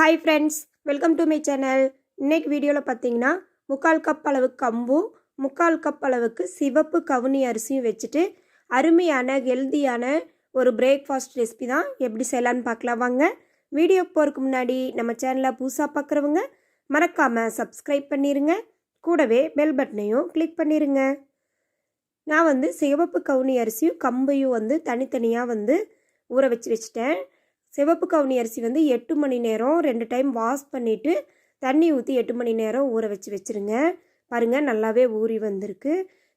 Hi friends welcome to my channel இன்னைக்கு வீடியோவில் பார்த்தீங்கன்னா முக்கால் கப் அளவு கம்பும் முக்கால் கப் அளவுக்கு சிவப்பு கவுனி அரிசியும் வச்சுட்டு அருமையான ஹெல்தியான ஒரு பிரேக்ஃபாஸ்ட் ரெசிபி தான் எப்படி செய்யலான்னு பார்க்கலாம் வாங்க வீடியோக்கு போகிறதுக்கு முன்னாடி நம்ம சேனலை புதுசாக பார்க்குறவங்க மறக்காமல் சப்ஸ்கிரைப் பண்ணிடுங்க கூடவே பெல் பட்டனையும் கிளிக் பண்ணிடுங்க நான் வந்து சிவப்பு கவுனி அரிசியும் கம்பையும் வந்து தனித்தனியாக வந்து ஊற வச்சு வச்சுட்டேன். சிவப்பு கவுனி அரிசி வந்து எட்டு மணி நேரம் ரெண்டு டைம் வாஷ் பண்ணிவிட்டு தண்ணி ஊற்றி எட்டு மணி நேரம் ஊற வச்சு வச்சுருங்க. பாருங்கள் நல்லாவே ஊறி வந்திருக்கு.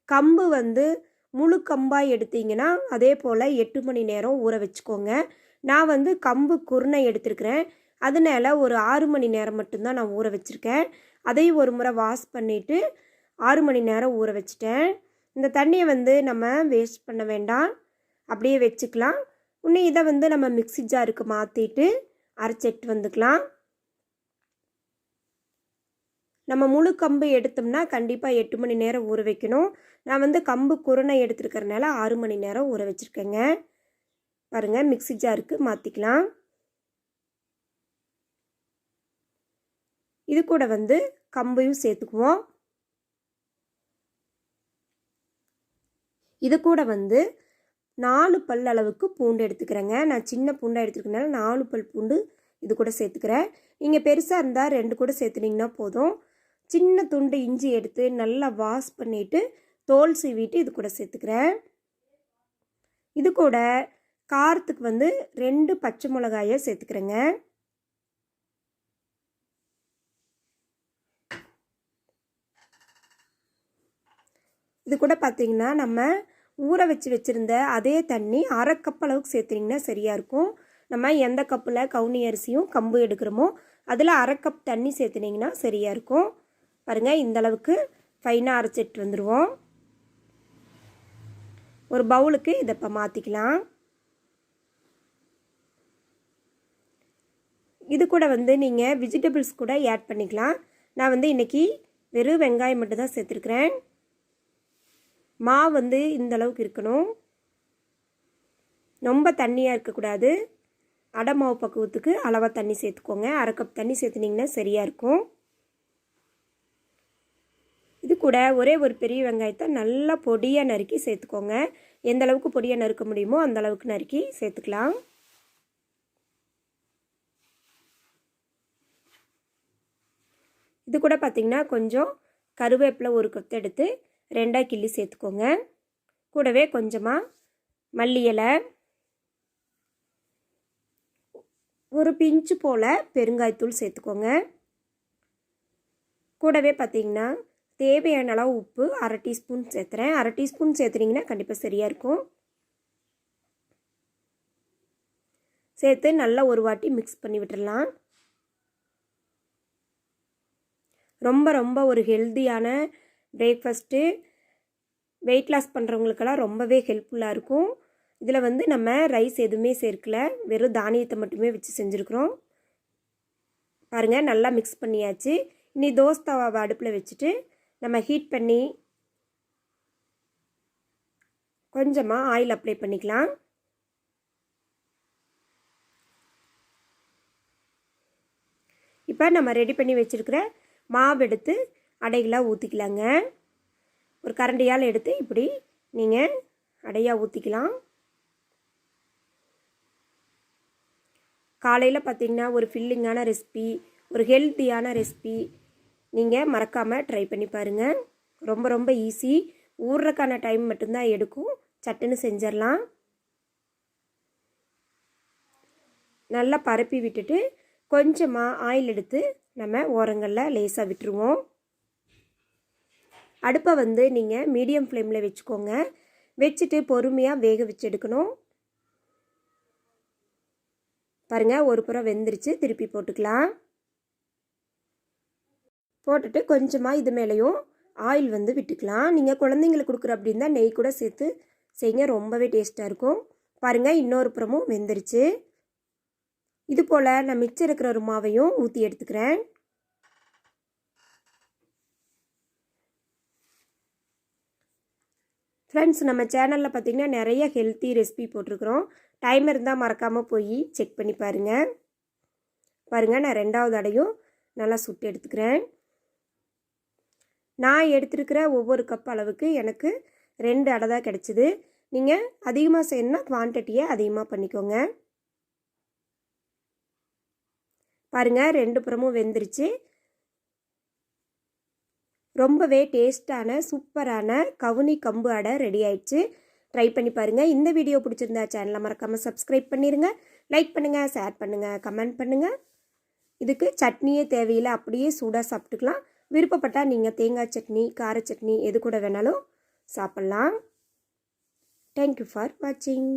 கம்பு வந்து முழு கம்பாக எடுத்தீங்கன்னா அதே போல் எட்டு மணி நேரம் ஊற வச்சுக்கோங்க. நான் வந்து கம்பு குருணை எடுத்திருக்கிறேன். அதனால ஒரு ஆறு மணி நேரம் மட்டும்தான் நான் ஊற வச்சுருக்கேன். அதையும் ஒரு முறை வாஷ் பண்ணிவிட்டு ஆறு மணி நேரம் ஊற வச்சுட்டேன். இந்த தண்ணியை வந்து நம்ம வேஸ்ட் பண்ண வேண்டாம். அப்படியே வச்சுக்கலாம். இன்னும் இதை வந்து நம்ம மிக்ஸி ஜாருக்கு மாற்றிட்டு அரைச்சிட்டு வந்துக்கலாம். நம்ம முழு கம்பு எடுத்தோம்னா கண்டிப்பாக எட்டு மணி நேரம் ஊற வைக்கணும். நான் வந்து கம்பு குருணை எடுத்துருக்கறனால ஆறு மணி நேரம் ஊற வச்சுருக்கேங்க. பாருங்கள் மிக்ஸி ஜாருக்கு மாற்றிக்கலாம் இது கூட வந்து கம்பையும் சேர்த்துக்குவோம். இது கூட வந்து நாலு பல் அளவுக்கு பூண்டு எடுத்துக்கிறேங்க. நான் சின்ன பூண்டாக எடுத்துருக்கனால நாலு பல் பூண்டு இது கூட சேர்த்துக்கிறேன். நீங்கள் பெருசாக இருந்தால் ரெண்டு கூட சேர்த்துனீங்கன்னா போதும். சின்ன துண்டு இஞ்சி எடுத்து நல்லா வாஷ் பண்ணிவிட்டு தோல் சீவிட்டு இது கூட சேர்த்துக்கிறேன். இது கூட காரத்துக்கு வந்து ரெண்டு பச்சை மிளகாயை சேர்த்துக்கிறேங்க. இது கூட பார்த்திங்கன்னா நம்ம ஊற வச்சு வச்சுருந்த அதே தண்ணி அரை கப் அளவுக்கு சேர்த்துனிங்கன்னா சரியாக இருக்கும். நம்ம எந்த கப்பில் கவுனி அரிசியும் கம்பு எடுக்கிறோமோ அதில் அரை கப் தண்ணி சேர்த்துனிங்கன்னா சரியாக இருக்கும். பாருங்கள் இந்த அளவுக்கு ஃபைனாக அரைச்சிட்டு வந்துடுவோம் ஒரு பவுலுக்கு இதை இப்போ மாற்றிக்கலாம் இது கூட வந்து நீங்கள் வெஜிடபிள்ஸ் கூட ஆட் பண்ணிக்கலாம். நான் வந்து இன்றைக்கி வெறும் வெங்காயம் மட்டும் தான் சேர்த்துருக்குறேன். மாவு வந்து இந்த அளவுக்கு இருக்கணும். ரொம்ப தண்ணியாக இருக்கக்கூடாது. அடை மாவு பக்குவத்துக்கு அளவாக தண்ணி சேர்த்துக்கோங்க. அரை கப் தண்ணி சேர்த்துனிங்கன்னா சரியாக இருக்கும். இது கூட ஒரே ஒரு பெரிய வெங்காயத்தை நல்லா பொடியாக நறுக்கி சேர்த்துக்கோங்க. எந்த அளவுக்கு பொடியாக நறுக்க முடியுமோ அந்த அளவுக்கு நறுக்கி சேர்த்துக்கலாம். இது கூட பார்த்திங்கன்னா கொஞ்சம் கருவேப்பிலை ஒரு கொத்து எடுத்து ரெண்டாக கிள்ளி சேர்த்துக்கோங்க. கூடவே கொஞ்சமாக மல்லி இலை ஒரு பிஞ்சு போல் பெருங்காயத்தூள் சேர்த்துக்கோங்க. கூடவே பார்த்திங்கன்னா தேவையான அளவு உப்பு அரை டீஸ்பூன் சேர்த்துறேன். அரை டீஸ்பூன் சேர்த்துனீங்கன்னா கண்டிப்பாக சரியாக இருக்கும். சேர்த்து நல்லா ஒரு வாட்டி மிக்ஸ் பண்ணி விட்டுடலாம் ரொம்ப ரொம்ப ஒரு ஹெல்த்தியான பிரேக்ஃபாஸ்ட்டு வெயிட் லாஸ் பண்ணுறவங்களுக்கெல்லாம் ரொம்பவே ஹெல்ப்ஃபுல்லாக இருக்கும். இதில் வந்து நம்ம ரைஸ் எதுவுமே சேர்க்கல. வெறும் தானியத்தை மட்டுமே வச்சு செஞ்சுருக்குறோம். பாருங்கள் நல்லா மிக்ஸ் பண்ணியாச்சு. இனி தோசை தவாவை அடுப்பில் வச்சுட்டு நம்ம ஹீட் பண்ணி கொஞ்சமாக ஆயில் அப்ளை பண்ணிக்கலாம். இப்போ நம்ம ரெடி பண்ணி வச்சுருக்கிற மாவு எடுத்து அடைகளாக ஊற்றிக்கலாங்க ஒரு கரண்டியால் எடுத்து இப்படி நீங்கள் அடையாக ஊற்றிக்கலாம் காலையில் பார்த்திங்கன்னா ஒரு ஃபில்லிங்கான ரெசிபி ஒரு ஹெல்த்தியான ரெசிபி நீங்கள் மறக்காமல் ட்ரை பண்ணி பாருங்கள் ரொம்ப ரொம்ப ஈஸி ஊறுறக்கான டைம் மட்டும்தான் எடுக்கும். சட்டுன்னு செஞ்சிடலாம். நல்லா பரப்பி விட்டுட்டு கொஞ்சமாக ஆயில் எடுத்து நம்ம ஓரங்களில் லேசாக விட்டுருவோம். அடுப்பை வந்து நீங்கள் மீடியம் ஃப்ளேமில் வச்சுக்கோங்க. வச்சுட்டு பொறுமையாக வேக வச்சு எடுக்கணும். பாருங்கள் ஒரு புறம் வெந்துருச்சு. திருப்பி போட்டுக்கலாம். போட்டுட்டு கொஞ்சமாக இது மேலேயும் ஆயில் வந்து விட்டுக்கலாம். நீங்கள் குழந்தைங்களுக்கு கொடுக்குற அப்படின்னா நெய் கூட சேர்த்து செய்யுங்க ரொம்பவே டேஸ்ட்டாக இருக்கும். பாருங்கள் இன்னொரு புறமும் வெந்துருச்சு. இது போல் நான் மிச்சம் இருக்கிற ஒரு மாவையும் ஊற்றி எடுத்துக்கிறேன். ஃப்ரெண்ட்ஸ் நம்ம சேனலில் பார்த்திங்கன்னா நிறைய ஹெல்த்தி ரெசிபி போட்டிருக்கிறோம். டைம் இருந்தால் மறக்காமல் போய் செக் பண்ணி பாருங்கள் பாருங்கள் நான் ரெண்டாவது அடையும். நல்லா சுட்டு எடுத்துக்கிறேன். நான் எடுத்துருக்கிற ஒவ்வொரு கப் அளவுக்கு எனக்கு ரெண்டு அடை தான் கிடச்சிது. நீங்கள் அதிகமாக செய்யணும்னா குவான்டிட்டியை அதிகமாக பண்ணிக்கோங்க. பாருங்கள் ரெண்டு புறமும் வெந்துருச்சு. ரொம்பவே டேஸ்டான சூப்பரான கவுனி கம்பு அடை ரெடி ஆயிடுச்சு. ட்ரை பண்ணி பாருங்கள் இந்த வீடியோ பிடிச்சிருந்தா சேனலை மறக்காமல் சப்ஸ்கிரைப் பண்ணிடுங்க லைக் பண்ணுங்கள் ஷேர் பண்ணுங்கள் கமெண்ட் பண்ணுங்கள் இதுக்கு சட்னியே தேவையில்லை. அப்படியே சூடாக சாப்பிட்டுக்கலாம். விருப்பப்பட்டால் நீங்கள் தேங்காய் சட்னி கார சட்னி எது கூட வேணாலும் சாப்பிட்லாம். தேங்க்யூ ஃபார் வாட்சிங்